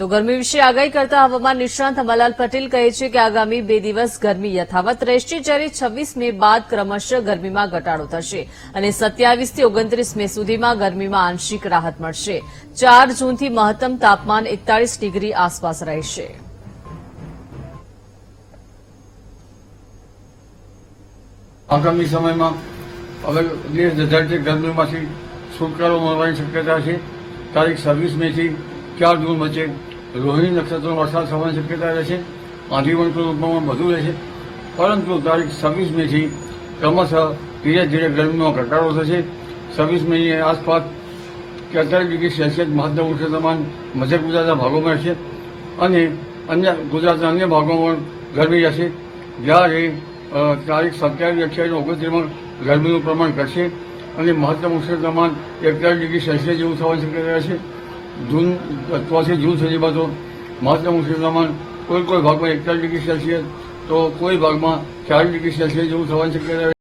તો ગરમી વિશે આગાહી કરતા હવામાન નિષ્ણાંત અંબાલાલ પટેલ કહે છે કે આગામી બે દિવસ ગરમી યથાવત રહેશે જ્યારે છવ્વીસ મે બાદ ક્રમશઃ ગરમીમાં ઘટાડો થશે અને સત્યાવીસથી ઓગણત્રીસ મે સુધીમાં ગરમીમાં આંશિક રાહત મળશે. ચાર જૂનથી મહત્તમ તાપમાન એકતાળીસ ડિગ્રી આસપાસ રહેશે. આગામી સમયમાં હવે દેશ ગરમીમાંથી છુટકારો મળવાની શક્યતા છે. તારીખ છવ્વીસ મેથી ચાર જૂન વચ્ચે રોહિણી નક્ષત્રનો વરસાદ થવાની શક્યતા રહેશે પણ રૂપમાં વધુ રહેશે પરંતુ તારીખ છવ્વીસ મેથી ક્રમશઃ ધીરે ધીરે ગરમીમાં ઘટાડો થશે. છવ્વીસ મેની આસપાસ તેતાલીસ ડિગ્રી સેલ્સિયસ મહત્તમ ઉષ્ણતામાન મધ્ય ગુજરાતના ભાગોમાં રહેશે અને અન્ય ગુજરાતના અન્ય ભાગોમાં ગરમી રહેશે. જ્યારે તારીખ સત્યાવીસ, અઠ્યાવીસ, ઓગણત્રીસમાં ગરમીનું પ્રમાણ ઘટશે અને મહત્તમ ઉષ્ણતામાન એકતાલીસ ડિગ્રી સેલ્સિયસ જેવું થવાની શક્યતા રહેશે. જૂન ચોથી જૂન સુધીમાં તો મહત્તમ ઉષ્ણતામાન કોઈ કોઈ ભાગમાં એકતાલીસ ડિગ્રી સેલ્સિયસ, તો કોઈ ભાગમાં ચાલીસ ડિગ્રી સેલ્સિયસ જેવું થવાની શક્યતા